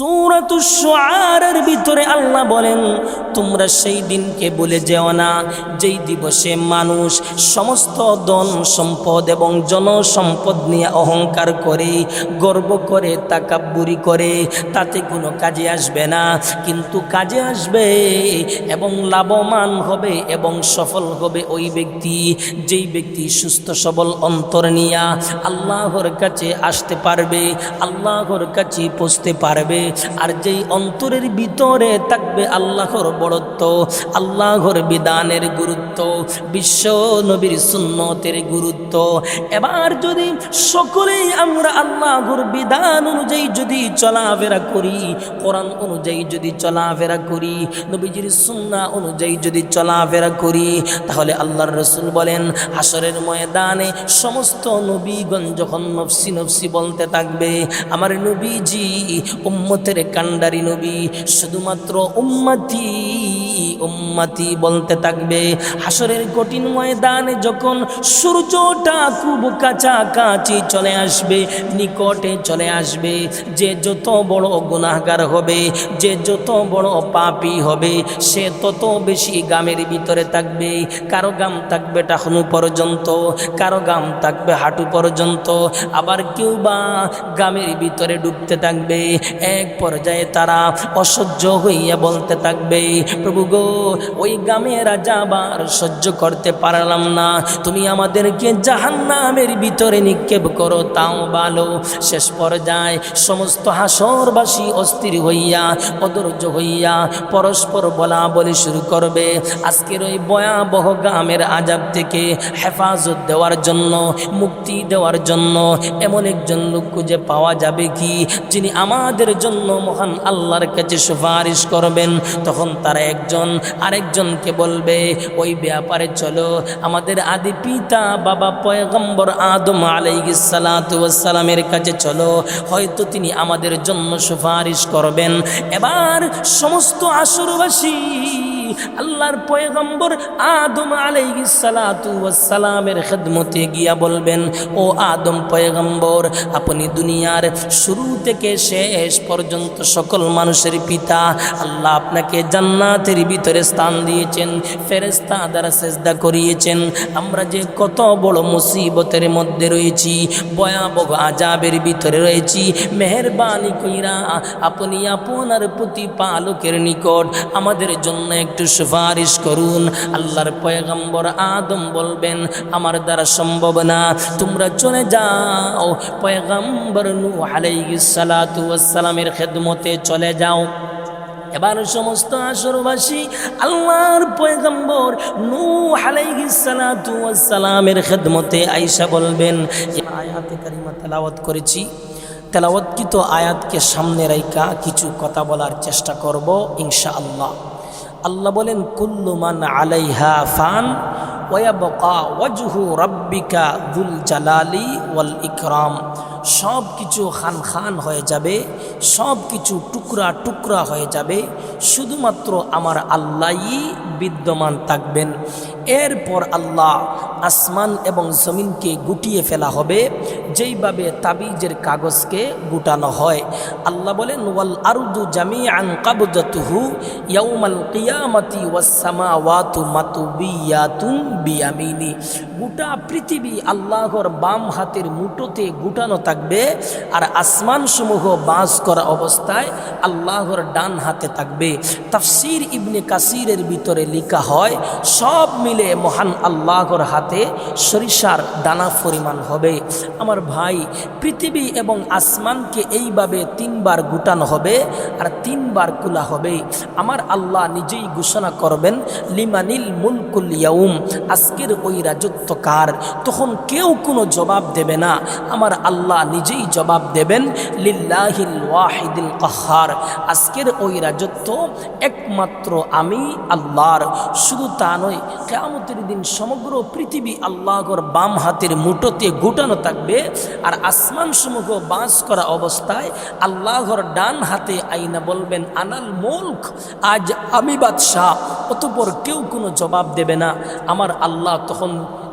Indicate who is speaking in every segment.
Speaker 1: সুরাতুর ভিতরে আল্লাহ বলেন, তোমরা সেই দিনকে বলে যেও না, যেই দিবসে মানুষ সমস্ত ধন সম্পদ এবং জনসম্পদ নিয়ে অহংকার করে, গর্ব করে, তাকাব্বুরি করে, তাতে কোনো কাজে আসবে না। কিন্তু কাজে আসবে এবং লাভবান হবে এবং সফল হবে ওই ব্যক্তি, যেই ব্যক্তি সুস্থ, সবল অন্তর নিয়া আল্লাহর কাছে আসতে পারবে, আল্লাহর কাছে পৌঁছতে পারবে। আর যেই অন্তরের ভিতরে থাকবে আল্লাহর বড়ত্ব, আল্লাহর বিধানের গুরুত্ব, বিশ্ব নবীর সুন্নতের গুরুত্ব। এবার যদি সকলেই আমরা আল্লাহর বিধান অনুযায়ী যদি চলাফেরা করি, কোরআন অনুযায়ী যদি চলাফেরা করি, নবীজির সুন্না অনুযায়ী যদি চলাফেরা করি, তাহলে আল্লাহর রসুল বলেন হাসরের ময়দানে সমস্ত নবীগণ যখন নফসি নফসি বলতে থাকবে, আমার নবীজি উম্মতের কান্ডারি নবী, শুধুমাত্র উম্মাতি উম্মাতি বলতে থাকবে। হাসরের কঠিন ময়দানে যখন সূর্যটা খুব কাছাকাছি চলে আসবে, নিকটে চলে আসবে, যে যত বড় গুনাহগার হবে, যে যত বড় পাপি হবে, সে তত বেশি গামের ভিতরে থাকবে। কারও গাম থাকবে টাহনু পর্যন্ত, কারও গাম থাকবে হাঁটু পর্যন্ত, আবার কেউ বা গামের ভিতরে ডুবতে থাকবে। এক পর্যায়ে তারা অসহ্য হইয়া বলতে থাকবে, প্রভু গো, ওই গামের যাবার সহ্য করতে পারলাম না। তুমি আমাদেরকে জাহান্নামের ভিতরে নিক্ষেপ করো, তাও ভালো। শেষ পর্যায়ে সমস্ত হাসরবাসী অস্থির হইয়া, অধৈর্য হইয়া পরস্পর বলা বলি শুরু করবে। আজকের ওই ভয়াবহ গামের আজাব থেকে হেফাজত দেওয়ার জন্য, মুক্তি দেওয়ার জন্য এমন একজন লোক খুঁজে পাওয়া যাবে কি, যিনি আমাদের জন্য মহান আল্লাহর কাছে সুপারিশ করবেন। তখন তারা একজন আরেকজনকে বলবে, ওই ব্যাপারে চলো, আমাদের আদি পিতা বাবা পয়গম্বর আদম আলাইসালামের কাছে চলো, হয়তো তিনি আমাদের জন্য সুপারিশ করবেন। এবার সমস্ত আসরবাসী আল্লাহর পয়গম্বর আদম আলাইসালামের খেদমতে গিয়া বলবেন, ও আদম পয়গম্বর, আপনি দুনিয়ার শুরু থেকে শেষ পর্যন্ত সকল মানুষের পিতা, আল্লাহ আপনাকে জান্নাতের ভিতরে স্থান দিয়েছেন ফেরেস্তা দ্বারা সেজদা করিয়েছেন। আমরা যে কত বড় মুসিবতের মধ্যে রয়েছি, ভয়াবহ আজাবের ভিতরে রয়েছি। মেহরবানি কইরা, আপনি আপনার প্রতিপালকের নিকট আমাদের জন্য একটু সুপারিশ করুন। আল্লাহর পয়গম্বর আদম বলবেন, আমার দ্বারা সম্ভব না, তোমরা চলে যাও। পয়গম্বর নু আলাইসালামের খেদমতে চলে যাও। এবার সমস্ত আসরবাসী আল্লাহর পয়গম্বর নূ আলাইহিসসালামের খেদমতে আইসা বলবেন আয়াতে কারিমা তেলাওয়াত করেছি। তেলাওয়াতকৃত আয়াতকে সামনে রাইকা কিছু কথা বলার চেষ্টা করব ইনশা আল্লাহ বলেন কুল্লুমান আলাইহা ফান ওয়াবকা ওয়াজহু রব্বিকা ওয়াল ইকরাম। সব কিছু খান খান হয়ে যাবে সব কিছু টুকরা টুকরা হয়ে যাবে, শুধুমাত্র আমার আল্লাহই বিদ্যমান থাকবেন। এরপর আল্লাহ আসমান এবং জমিনকে গুটিয়ে ফেলা হবে, যেইভাবে তাবিজের কাগজকে গুটানো হয়। আল্লাহ বলেন, ওয়াল আরুদু জামি আন কাবজাতুহু ইয়াউমাল কিয়ামাতি ওয়াতু মাতুবিয়াতুম বিয়ামিনি। গোটা পৃথিবী আল্লাহর বাম হাতের মুঠোতে গুটানো থাকবে আর আসমান সমূহ বাস করা অবস্থায় আল্লাহর ডান হাতে থাকবে। তাফসির ইবনে কাসিরের ভিতরে লেখা হয়, সব মিলে মহান আল্লাহর হাতে সরিষার দানা পরিমাণ হবে। আমার ভাই পৃথিবী এবং আসমানকে এইভাবে তিনবার গুটানো হবে আর তিনবার কুলা হবে। আমার আল্লাহ নিজেই ঘোষণা করবেন, লিমানিল মুলকুল ইয়াউম, আজকের ওই রাজত্ব কার? তখন কেউ কোনো জবাব দেবে না। আমার আল্লাহ নিজেই জবাব দেবেন, লিল্লাহিল ওয়াহিদিল কাহার। আজকের ওই রাজত্ব একমাত্র আমি, আল্লাহর। শুধু তা নয় কেয়ামতের দিন সমগ্র পৃথিবী আল্লাহর বাম হাতের মুঠোতে গুটানো থাকবে আর আসমান সমূহ বাস করা অবস্থায় আল্লাহর ডান হাতে আইনা বলবেন, আনাল মুলক, আজ আমি বাদশাহ। অতপর কেউ কোনো জবাব দেবে না। আমার আল্লাহ তখন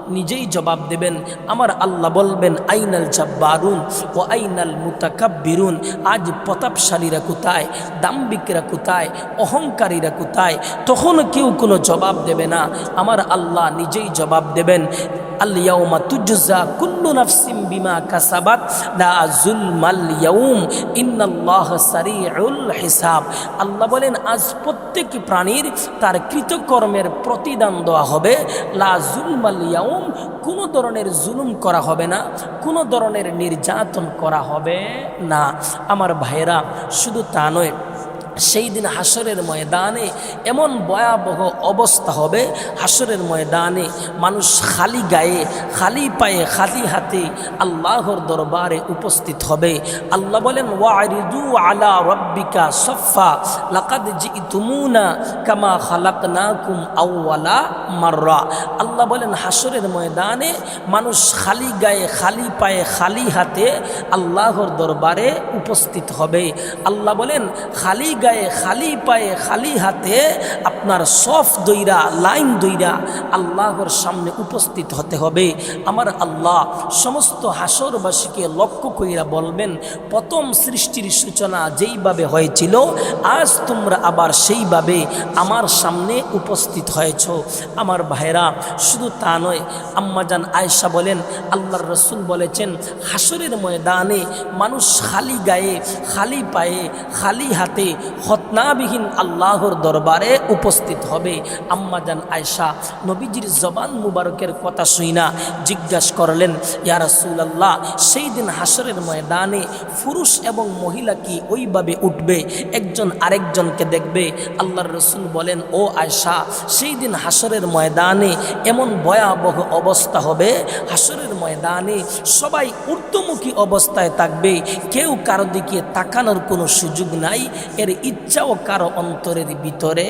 Speaker 1: নিজেই জবাব দেবেন। আমার আল্লাহ বলবেন, আইনাল জাব্বারুন ও আইনাল মুতাকাব্বিরুন। আজ প্রতাপশালীরা কোথায়? দাম্বিকরা কোথায়? অহংকারীরা কোথায়? তখন কেউ কোনো জবাব দেবে না। আমার আল্লাহ নিজেই জবাব দেবেন। কুল্লু বিমা হিসাব। আল্লাহ বলেন, আজ প্রত্যেক প্রাণীর তার কৃতকর্মের প্রতিদান দেওয়া হবে। লা কোনো ধরনের জুলুম করা হবে না, কোনো ধরনের নির্যাতন করা হবে না। আমার ভাইরা শুধু তা নয় সেই দিন হাসরের ময়দানে এমন ভয়াবহ অবস্থা হবে, হাসরের ময়দানে মানুষ খালি গায়ে, খালি পায়ে, খালি হাতে আল্লাহর দরবারে উপস্থিত হবে। আল্লাহ বলেন, ওয়ারিদু আলা রব্বিকা সফা লাকাদ জিতুমুনা কামা খালাকনাকুম আউওয়ালা মাররা। আল্লাহ বলেন, হাসরের ময়দানে মানুষ খালি গায়ে, খালি পায়ে, খালি হাতে আল্লাহর দরবারে উপস্থিত হবে। আল্লাহ বলেন, খালি গায়ে খালি পায়ে খালি হাতে আপনার সফ দইরা, লাইন দইরা আল্লাহর সামনে উপস্থিত হতে হবে। আমার আল্লাহ সমস্ত হাসরবাসীকে লক্ষ্য কইরা বলবেন, প্রথম সৃষ্টির সূচনা যেইভাবে হয়েছিল, আজ তোমরা আবার সেইভাবে আমার সামনে উপস্থিত হয়েছ। আমার ভাইরা শুধু তা নয় আম্মাজান আয়েশা বলেন, আল্লাহর রসুল বলেছেন, হাসরের ময়দানে মানুষ খালি গায়ে, খালি পায়ে, খালি হাতে হতনাবিহীন আল্লাহর দরবারে উপস্থিত হবে। আম্মাজান আয়সা নবীজির জবান মুবারকের কথা শুই না, জিজ্ঞাসা করলেন, ইয়া রাসূলুল্লাহ, সেই দিন হাসরের ময়দানে পুরুষ এবং মহিলা কি ওইভাবে উঠবে? একজন আরেকজনকে দেখবে। আল্লাহর রসুল বলেন, ও আয়সা সেই দিন হাসরের ময়দানে এমন ভয়াবহ অবস্থা হবে। হাসরের ময়দানে সবাই ঊর্ধ্বমুখী অবস্থায় থাকবে। কেউ কারও দিকে তাকানোর কোনো সুযোগ নাই। এর ইচ্ছাও কারও অন্তরের ভিতরে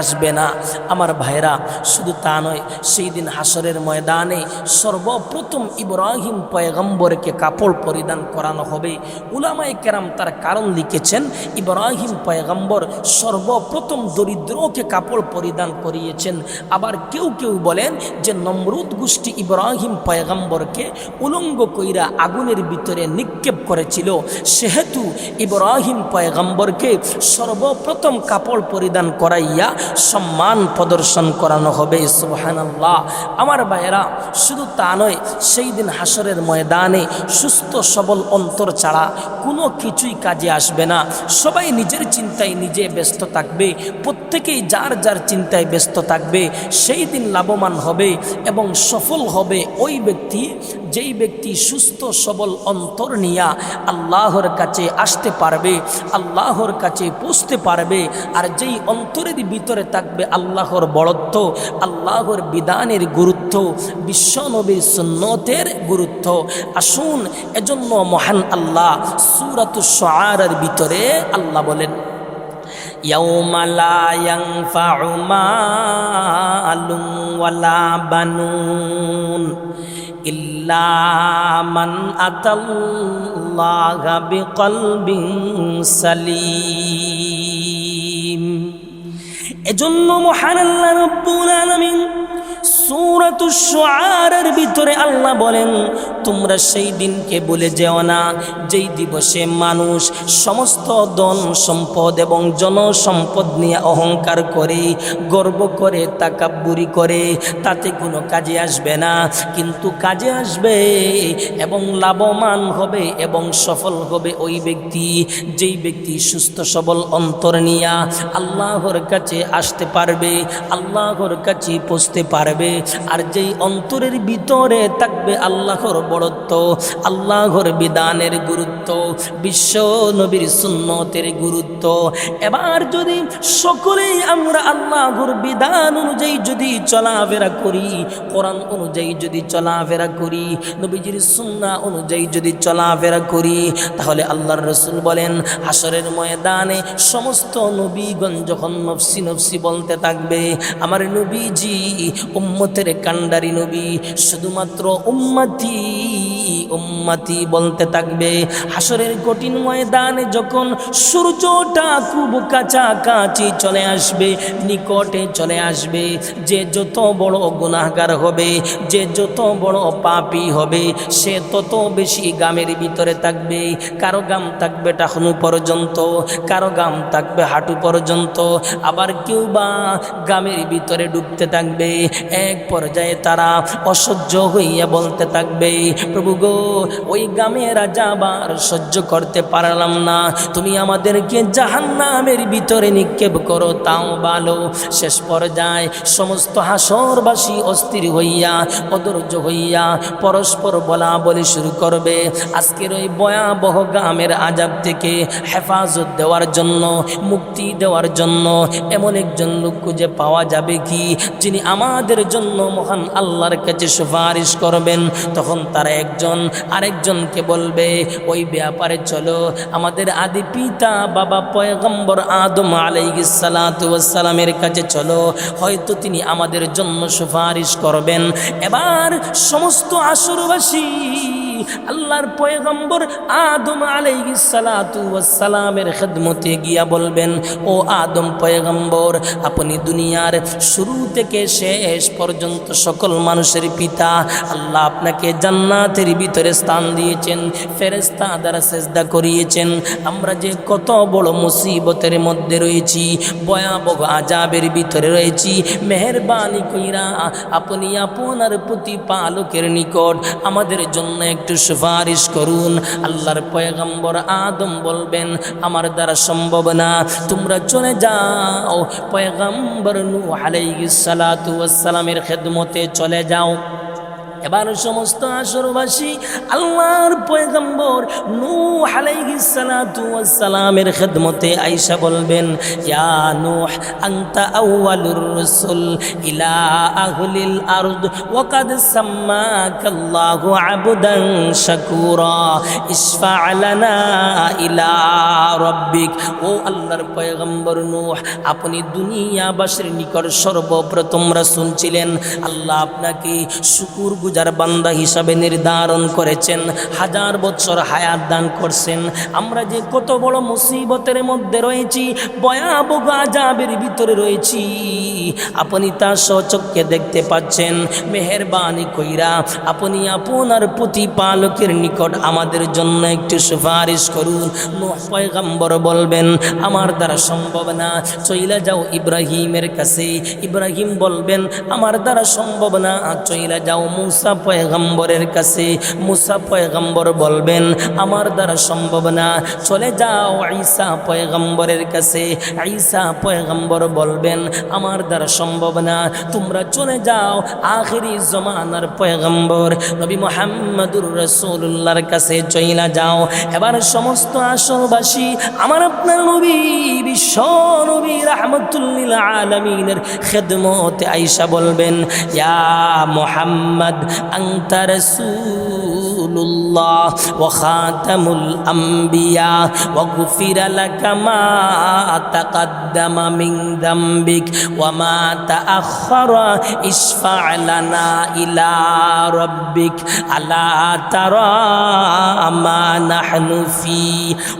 Speaker 1: আসবে না। আমার ভাইরা শুধু তা নয়, সেই দিন হাসরের ময়দানে সর্বপ্রথম ইব্রাহিম পয়গম্বরকে কাপড় পরিধান করানো হবে। উলামাই কেরাম তার কারণ লিখেছেন, ইব্রাহিম পয়গম্বর সর্বপ্রথম দরিদ্রকে কাপড় পরিধান করিয়েছেন। আবার কেউ কেউ বলেন যে নমরুদ গোষ্ঠী ইব্রাহিম পয়গম্বরকে উলঙ্গ কইরা আগুনের ভিতরে নিক্ষেপ করেছিল। সেহেতু ইব্রাহিম পয়গম্বরকে সর্বপ্রথম কাপড় পরিধান করাইয়া সম্মান প্রদর্শন করানো হবে, সুবহানাল্লাহ। আমার ভাইয়েরা, শুধু তা নয়, সেই দিন হাসরের ময়দানে সুস্থ সবল অন্তর ছাড়া কোনো কিছুই কাজে আসবে না। সবাই নিজের চিন্তায় নিজে ব্যস্ত থাকবে, প্রত্যেকেই যার যার চিন্তায় ব্যস্ত থাকবে, সেই দিন লাভবান হবে এবং সফল হবে ওই ব্যক্তি, যেই ব্যক্তি সুস্থ সবল অন্তর নিয়া আল্লাহর কাছে আসতে পারবে, আল্লাহর কাছে পৌঁছতে পারবে আর যেই অন্তরের ভিতরে থাকবে আল্লাহর বড়ত্ব আল্লাহর বিধানের গুরুত্ব বিশ্বনবীর সুন্নতের গুরুত্ব আসুন এজন্য মহান আল্লাহ সুরাত শারের ভিতরে আল্লাহ বলেন يوم لا ينفع مال ولا بنون إلا من أتى الله بقلب سليم এজন্য মহান আল্লাহ রব্বুল আলামিন সূরাতুশ-শুআরার ভিতরে আল্লাহ বলেন, তোমরা সেই দিনকে বলে যেও না, যেই দিবসে মানুষ সমস্ত ধন সম্পদ এবং জনসম্পদ নিয়ে অহংকার করে, গর্ব করে, তাকাব্বুরি করে, তাতে কোনো কাজে আসবে না। কিন্তু কাজে আসবে এবং লাভবান হবে এবং সফল হবে ওই ব্যক্তি, যেই ব্যক্তি সুস্থ সবল অন্তর নিয়া আল্লাহর কাছে আসতে পারবে, আল্লাহর কাছে পৌঁছতে পারবে। আর যেই অন্তরের ভিতরে থাকবে আল্লাহর বড়ত্ব আল্লাহর বিধানের গুরুত্ব, বিশ্ব নবীর সুন্নতের গুরুত্ব। এবার যদি সকলেই আমরা আল্লাহর বিধান অনুযায়ী যদি চলাফেরা করি, কোরআন অনুযায়ী যদি চলাফেরা করি, নবীজির সুন্না অনুযায়ী যদি চলাফেরা করি, তাহলে আল্লাহর রসুল বলেন হাসরের ময়দানে সমস্ত নবীগণ যখন নফসি নফসি বলতে থাকবে, আমার নবীজি উম্ম উম্মতের কান্ডারি নবী শুধুমাত্র উম্মাতি উম্মাতি বলতে থাকবে। হাসরের কঠিন ময়দানে যখন সূর্যটা খুব কাছাকাছি চলে আসবে, নিকটে চলে আসবে, যে যত বড় গুনাহগার হবে, যে যত বড় পাপি হবে, সে তত বেশি গামের ভিতরে থাকবে। কারও গাম থাকবে টাকনু পর্যন্ত, কারও গাম থাকবে হাঁটু পর্যন্ত, আবার কেউ বা গামের ভিতরে ডুবতে থাকবে। এক পর্যায়ে তারা অসহ্য হইয়া বলতে থাকবে, প্রভু গো, ওই গামের যাবার সহ্য করতে পারলাম না। তুমি আমাদেরকে জাহান্নামের ভিতরে নিক্ষেপ করো, তাও ভালো। শেষ পর্যায়ে সমস্ত হাসরবাসী অস্থির হইয়া, অধৈর্য হইয়া পরস্পর বলা বলি শুরু করবে। আজকের ওই ভয়াবহ গ্রামের আজাব থেকে হেফাজত দেওয়ার জন্য, মুক্তি দেওয়ার জন্য এমন একজন লোক খুঁজে পাওয়া যাবে কি, যিনি আমাদের জন্য মহান আল্লাহর কাছে সুপারিশ করবেন, তখন তারা একজন আরেকজনকে বলবে, ওই ব্যাপারে চলো, আমাদের আদি পিতা বাবা পয়গম্বর আদম আলাইসালামের কাছে চলো, হয়তো তিনি আমাদের জন্য সুপারিশ করবেন। এবার সমস্ত আসরবাসী আল্লাহর পয়গম্বর আদম আলাইসালামের খেদমতে গিয়া বলবেন, ও আদম পয়গম্বর, আপনি দুনিয়ার শুরু থেকে শেষ পর্যন্ত সকল মানুষের পিতা, আল্লাহ আপনাকে জান্নাতের ভিতরে স্থান দিয়েছেন ফেরেস্তা দ্বারা সেজদা করিয়েছেন। আমরা যে কত বড় মুসিবতের মধ্যে রয়েছি, ভয়াবহ আজাবের ভিতরে রয়েছি। মেহরবানি কইরা, আপনি আপনার প্রতিপালকের নিকট আমাদের জন্য একটু সুপারিশ করুন। আল্লাহর পয়গম্বর আদম বলবেন, আমার দ্বারা সম্ভব না। তোমরা চলে যাও। পয়গম্বর নু সালামের খেদমতে চলে যাও। এবার সমস্ত আসরবাসী আল্লাহর পয়গম্বর নু সালামের খেদমতে আইসা বলবেন, ইয়া নূহ, আনতা আউয়ালুর রাসূল, ইলা আহলিল আরদ, ওয়া কাদ সাম্মাকাল্লাহু আবদান শাকুরা, ইশফা লানা ইলা রাব্বিক। ও আল্লাহর পয়গম্বর নূহ, আপনি দুনিয়াবাসীর নিকট সর্বপ্রথম রাসূল ছিলেন। আল্লাহ আপনাকে শুকুর গুজার বান্দা হিসাবে নির্ধারণ করেছেন, হাজার বছর হায়াত দান করছেন। আমরা যে কত বড় মুসিবতের মধ্যে রয়েছি, ভয়াবহ আজাবের ভিতরে রয়েছি। আপনি তার সচক্ষে দেখতে পাচ্ছেন, মেহরবানি কইরা আপনি আপনার প্রতিপালকের নিকট আমাদের জন্য একটু সুপারিশ করুন। পয়গম্বর বলবেন, আমার দ্বারা সম্ভব না, চইলা যাও ইব্রাহিমের কাছে। ইব্রাহিম বলবেন, আমার দ্বারা সম্ভব না, চইলা যাও মুসা পয়গম্বরের কাছে, মুসা পয়গম্বর বলবেন, আমার দ্বারা সম্ভব না, চলে যাও ঈসা পয়গম্বরের কাছে। ঈসা পয়গম্বর বলবেন, আমার দ্বারা সম্ভব না, তোমরা চলে যাও আখেরি জমানার পয়গম্বর। নবী মোহাম্মদুর রসুল্লাহর কাছে চইলা যাও। এবার সমস্ত আসরবাসী আমার আপনার নবী, বিশ্ব নবী রহমতুল্লিল আলমিনের খেদমতে আইসা বলবেন, ইয়া মোহাম্মদ আংতার সুর রাসূলুল্লাহ ওয়া খাতামুল আমবিয়া ওয়া গুফিরা কামা মা তাকাদ্দামা মিন দামবিক ওয়া মা তাআখারা ইশফা' লানা ইলা রব্বিক আলা তারা আমা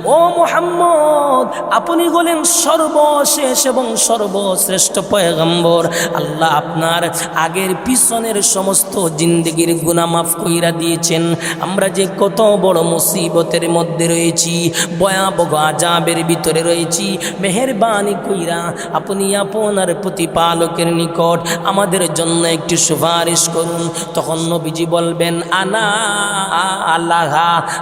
Speaker 1: ও মুহাম্মদ, আপনি হলেন সর্বশেষ এবং সর্বশ্রেষ্ঠ পয়গম্বর। আল্লাহ আপনার আগের পিছনের সমস্ত জিন্দগির গুণা মাফ কইরা দিয়েছেন। আমরা যে কত বড় মুসিবতের মধ্যে রয়েছি, ভয়াবহ আজাবের ভিতরে রয়েছি। মেহরবানি কইরা আপনি আপনার প্রতিপালকের নিকট আমাদের জন্য একটি সুপারিশ করুন। তখন নবীজি বলবেন, আনা আল্লাহ,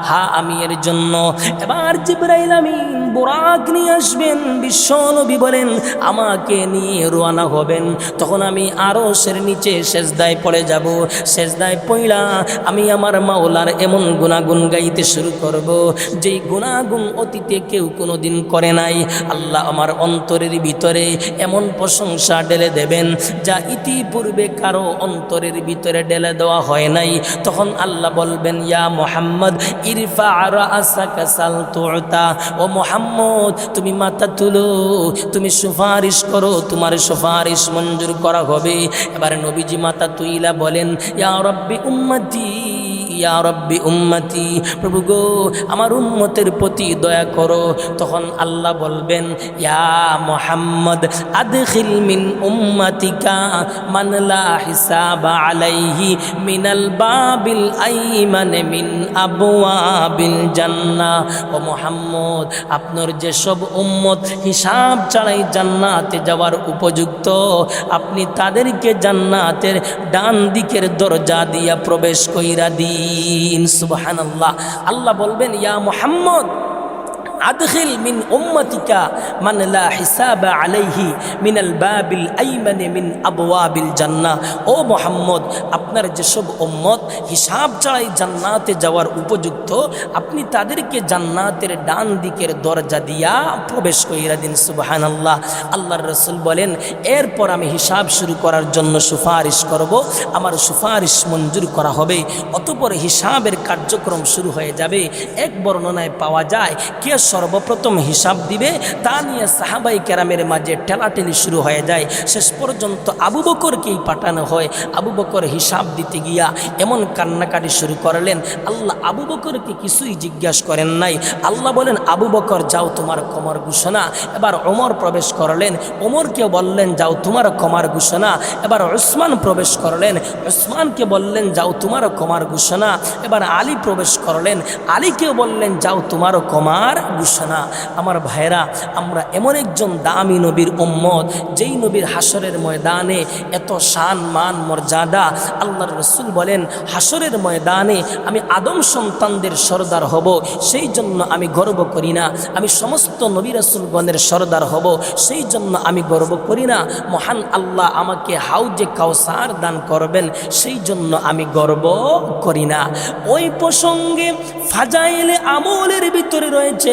Speaker 1: হা আমি এর জন্য। এবার জিব্রাইল আমিন বোরাক নিয়ে আসবেন। বিশ্ব নবী বলেন, আমাকে নিয়ে রোয়ানা হবেন। তখন আমি আরও সের নিচে শেষদায় পড়ে যাব। শেষদায় পইলা আমি আমার মাওলা আল্লাহর এমন গুণাগুণ গাইতে শুরু করব, যেই গুণাগুণ অতীতে কেউ কোনো দিন করে নাই। আল্লাহ আমার অন্তরের ভিতরে এমন প্রশংসা ঢেলে দেবেন, যা ইতিপূর্বে কারও অন্তরের ভিতরে ঢেলে দেওয়া হয় নাই। তখন আল্লাহ বলবেন, ইয়া মোহাম্মদ, ইরফা আর আসাকাসাল তোতা ও মোহাম্মদ, তুমি মাথা তুলো, তুমি সুপারিশ করো, তোমার সুপারিশ মঞ্জুর করা হবে। এবার নবীজি মাতা তুইলা বলেন, ইয়া রব্বি উম্মতি ইয়া রব্বি উম্মতি, প্রভু গো, আমার উম্মতের প্রতি দয়া করো। তখন আল্লাহ বলবেন, ইয়া মোহাম্মদ, আদখিল মিন উম্মতিকা মান লা হিসাবা আলাইহি মিনাল বাবিল আইমান মিন আবওয়াবিল জান্নাহ ও মোহাম্মদ, আপনার যেসব উম্মত হিসাব ছাড়াই জান্নাতে যাওয়ার উপযুক্ত, আপনি তাদেরকে জান্নাতের ডান দিকের দরজা দিয়া প্রবেশ কইরা আল্লাহ বলবেন ইয়া মোহাম্মদ আদখিল মিন উম্মতিকা মান লা হিসাবা আলাইহি মিনাল বাবিল আইমানে মিন আবওয়াবিল জান্নাহ। ও মোহাম্মদ, আপনার যেসব উম্মত হিসাব ছাড়াই জান্নাতে যাওয়ার উপযুক্ত, আপনি তাদেরকে জান্নাতের ডান দিকের দরজা দিয়া প্রবেশ কইরা দিন, সুবহানাল্লাহ। আল্লাহর রসুল বলেন, এরপর আমি হিসাব শুরু করার জন্য সুপারিশ করব, আমার সুপারিশ মঞ্জুর করা হবে। অতপর হিসাবের কার্যক্রম শুরু হয়ে যাবে। এক বর্ণনায় পাওয়া যায় কে সর্বপ্রথম হিসাব দিবে, তা নিয়ে সাহাবাই কেরামের মাঝে ঠেলাঠেলি শুরু হয়ে যায়। শেষ পর্যন্ত আবু বকরকেই পাঠানো হয়। আবু বকর হিসাব দিতে গিয়া এমন কান্নাকাটি শুরু করলেন, আল্লাহ আবু বকরকে কিছুই জিজ্ঞাসা করেন নাই। আল্লাহ বলেন, আবু বকর, যাও তোমার কমর ঘোষণা। এবার ওমর প্রবেশ করলেন। ওমরকে বললেন, যাও তোমার কমার ঘোষণা। এবার ওসমান প্রবেশ করলেন। ওসমানকে বললেন, যাও তোমার কমার ঘোষণা। এবার আলী প্রবেশ করলেন। আলীকেও বললেন, যাও তোমার কমার ঘোষণা, আমার ভাইরা আমরা এমন একজন দামি নবীর উম্মত, যেই নবীর হাসরের ময়দানে এত শান, মান, মর্যাদা আল্লাহর রসুল বলেন হাসরের ময়দানে আমি আদম সন্তানদের সর্দার হব, সেই জন্য আমি গর্ব করি না। আমি সমস্ত নবী রসুলগণের সর্দার হব, সেই জন্য আমি গর্ব করি না। মহান আল্লাহ আমাকে হাউজে কাউসার দান করবেন, সেই জন্য আমি গর্ব করি না। ওই প্রসঙ্গে ফাজাইলে আমলের ভিতরে রয়েছে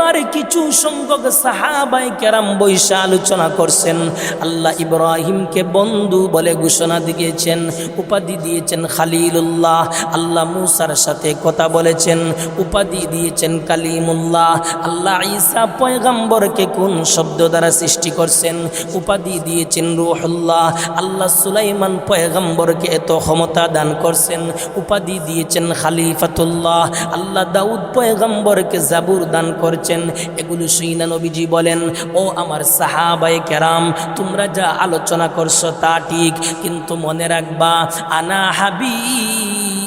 Speaker 1: একবারে কিছু সংখ্যক সাহাবাই কেরাম বৈশা আলোচনা করছেন। আল্লাহ ইব্রাহিমকে বন্ধু বলে ঘোষণা দিয়েছেন, উপাধি দিয়েছেন খালিলুল্লাহ। আল্লাহ মুসার সাথে কথা বলেছেন, উপাধি দিয়েছেন কালিমুল্লাহ। আল্লাহ ঈসা পয়গাম্বরকে কোন শব্দ দ্বারা সৃষ্টি করছেন? উপাধি দিয়েছেন রুহুল্লাহ। আল্লাহ সুলাইমান পয়গাম্বরকে এত ক্ষমতা দান করছেন, উপাধি দিয়েছেন খালিফাতুল্লাহ। আল্লাহ দাউদ পয়গাম্বরকে জাবুর দান করছেন এগুলো সুইনা নবীজি বলেন, ও আমার সাহাবাই কেরাম, তোমরা যা আলোচনা করছ তা ঠিক, কিন্তু মনে রাখবা, আনা হাবি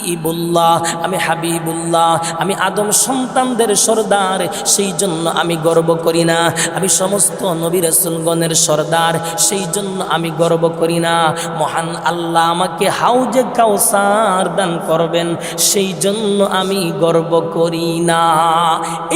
Speaker 1: হাবিবুল্লাহ, আমি হাবিবুল্লাহ, আমি আদম সন্তানদের সর্দার সেই জন্য আমি গর্ব করি না। আমি সমস্ত নবী রসুলগণের সর্দার সেই জন্য আমি গর্ব করি না। মহান আল্লাহ আমাকে হাউজে কাউসার দান করবেন সেই জন্য আমি গর্ব করি না।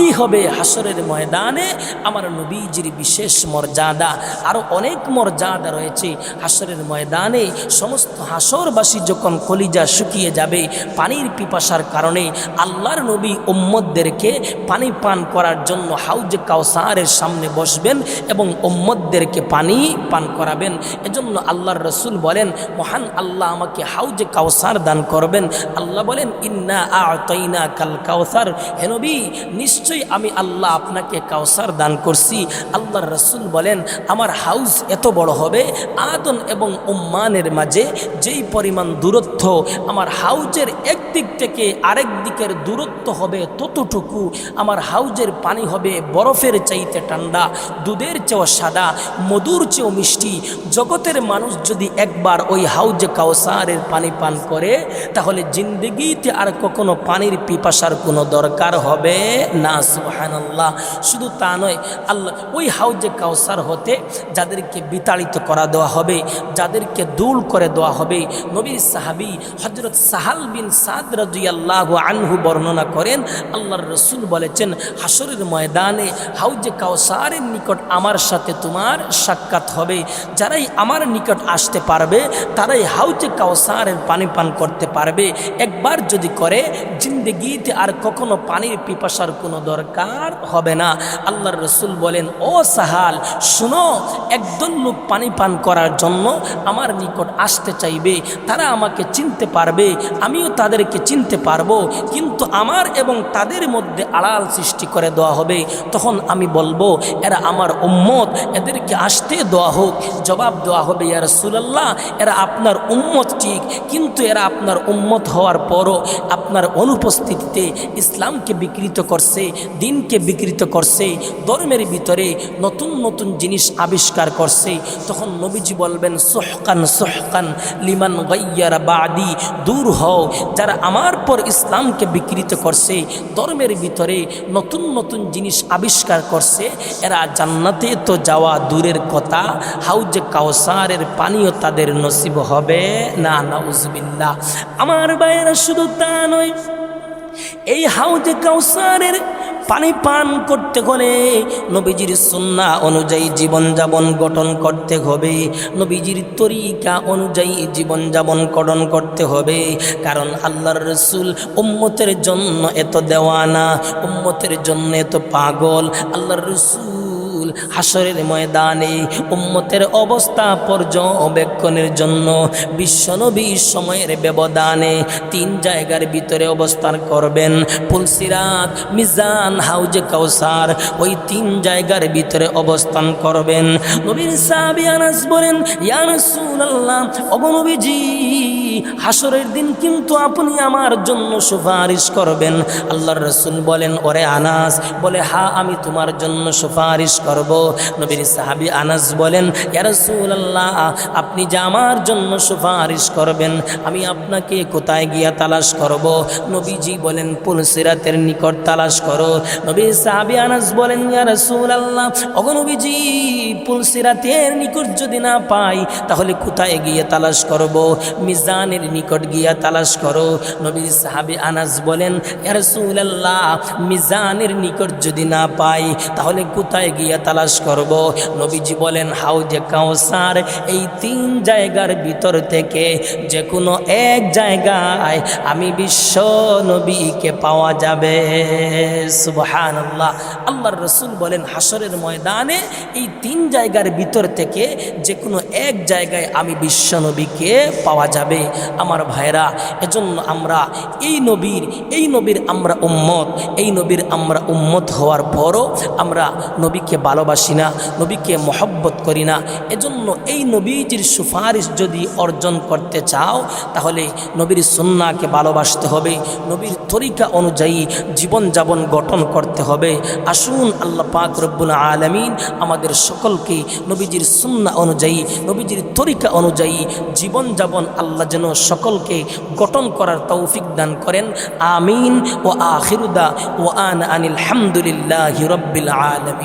Speaker 1: এই হবে হাসরের ময়দানে আমার নবীজির বিশেষ মর্যাদা। আরও অনেক মর্যাদা রয়েছে। হাসরের ময়দানে সমস্ত হাসরবাসী যখন কলিজা শুকিয়ে যাবে পানির পিপাসার কারণে আল্লাহর নবী ওম্মদদেরকে পানি পান করার জন্য হাউজে কাউসারের সামনে বসবেন এবং ওম্মদদেরকে পানি পান করাবেন। এজন্য আল্লাহর রসুল বলেন, মহান আল্লাহ আমাকে হাউজে কাউসার দান করবেন। আল্লাহ বলেন, ইন্না আতইনা কাল কাউসার হেনবি নিশ্চয়ই আমি আল্লাহ আপনাকে কাউসার দান করছি। আল্লাহর রসুল বলেন, আমার হাউস এত বড় হবে আদন এবং উম্মানের মাঝে যেই পরিমাণ দূরত্ব, আমার হাউজের একদিক থেকে আরেক দিকের দূরত্ব হবে ততটুকু। আমার হাউজের পানি হবে বরফের চাইতে ঠান্ডা, দুধের চেয়েও সাদা, মধুর চেয়েও মিষ্টি। জগতের মানুষ যদি একবার ওই হাউজে কাউসারের পানি পান করে, তাহলে জিন্দগিতে আর কখনো পানির পিপাসার কোনো দরকার হবে না, সুবহানাল্লাহ। শুধু তা নয়, আল্লাহ ওই হাউজে কাউসার হতে যাদেরকে বিতাড়িত করা দেওয়া হবে, যাদেরকে দূর করে দেওয়া হবে। নবীর সাহাবি হজরত সাহাল বিন সাদ রাজিয়াল্লাহু আনহু বর্ণনা করেন, আল্লাহর রসুল বলেছেন হাসরের ময়দানে হাউজে কাউসারের নিকট আমার সাথে তোমার সাক্ষাৎ হবে। যারাই আমার নিকট আসতে পারবে, তারাই হাউজে কাউসারের পানি পান করতে পারবে। একবার যদি করে, জিন্দগিতে আর কখনো পানির পিপাসার কোনো দরকার হবে না। আল্লাহর রসুল বলেন, ও সাহাল, শুনো একদল লোক পানি পান করার জন্য আমার নিকট আসতে চাইবে। তারা আমাকে চিনতে পারবে। আমিও তাদেরকে চিনতে পারব, কিন্তু আমার এবং তাদের মধ্যে আড়াল সৃষ্টি করে দেওয়া হবে। তখন আমি বলব, এরা আমার উম্মত, এদেরকে আসতে দেওয়া হোক, জবাব দেওয়া হবে, ইয়া রাসূলুল্লাহ, এরা আপনার উম্মত ঠিক, কিন্তু এরা আপনার উম্মত হওয়ার পরও আপনার অনুপস্থিতিতে ইসলামকে বিকৃত করছে, দিনকে বিকৃত করছে, ধর্মের ভিতরে নতুন নতুন জিনিস আবিষ্কার করছে। তখন নবীজি বলবেন, সোহকান সোহকান, লিমান গাইয়ারা বাদি, দূর হও যারা আমার পর ইসলামকে বিকৃত করছে, ধর্মের ভিতরে নতুন নতুন জিনিস আবিষ্কার করছে, এরা জান্নাতে তো যাওয়া দূরের কথা, হাউজে কাউসারের পানীয় তাদের নসিব হবে। না না উজবিল্লা আমার বাইরা শুধু তা নয়, এই হাউজে কাউসারের পানি পান করতে হলে নবীজির সুন্না অনুযায়ী জীবনযাপন গঠন করতে হবে। নবীজির তরিকা অনুযায়ী জীবনযাপন গঠন করতে হবে। কারণ আল্লাহর রসুল উম্মতের জন্য এত দেওয়ানা, উম্মতের জন্য এত পাগল। আল্লাহর রসুল হাসরের ময়দানে উম্মতের অবস্থা পর্যবেক্ষণের জন্য বিশ্বনবী সময়ের ব্যবধানে তিন জায়গার ভিতরে অবস্থান করবেন। পুলসিরাত মিজান, হাউজে কাউসার, ওই তিন জায়গার ভিতরে অবস্থান করবেন। নবীর সাহাবী বলেন, ইয়া আল্লাহ অবনবীজি হাসরের দিন কিন্তু আপনি আমার জন্য সুপারিশ করবেন। আল্লাহর রসুল বলেন, ওরে আনাস, বলে, হা, আমি তোমার জন্য সুপারিশ করব। নবীর সাহাবী আনাস বলেন, ইয়া রাসূলুল্লাহ, আপনি যে আমার জন্য সুপারিশ করবেন, আমি আপনাকে কোথায় গিয়া তালাশ করব? নবীজি বলেন পুলসিরাতের নিকট তালাশ করো। নবী সাহাবী আনাস বলেন, ইয়া রাসূলুল্লাহ, ওগো নবীজি পুলসিরাতের নিকট যদি না পাই, তাহলে কোথায় গিয়ে তালাশ করব? মিজানের নিকট গিয়া তালাশ করো। নবী সাহাবী আনাস বলেন ইয়া মিজানের নিকট যদি না পাই, তাহলে কোথায় গিয়া তালাশ করব? নবীজি বলেন হাউজে কাউসার, এই তিন জায়গার ভিতর থেকে যে কোনো এক জায়গায় আমি বিশ্ব নবীকে পাওয়া যাবে। আল্লাহর রসুল বলেন হাসরের ময়দানে এই তিন জায়গার ভিতর থেকে যে কোনো এক জায়গায় আমি বিশ্ব নবীকে পাওয়া যাবে। আমার ভাইরা এজন্য আমরা এই নবীর এই নবীর আমরা উম্মত, এই নবীর আমরা উম্মত হওয়ার পরও আমরা নবীকে ভালোবাসি না, নবীকে মহব্বত করি না। এজন্য এই নবীজির সুপারিশ যদি অর্জন করতে চাও, তাহলে নবীর সুন্নাকে ভালোবাসতে হবে, নবীর তরিকা অনুযায়ী জীবনযাপন গঠন করতে হবে। আসুন আল্লাহ পাক রব্বুল আলমিন আমাদের সকলকে নবীজির সুন্না অনুযায়ী, নবীজির তরিকা অনুযায়ী জীবনযাপন আল্লাহ যেন সকলকে গঠন করার তৌফিক দান করেন। আমিন। ও আখিরুদা ও আন আনিল হামদুলিল্লাহ রব্বিল আলমিন।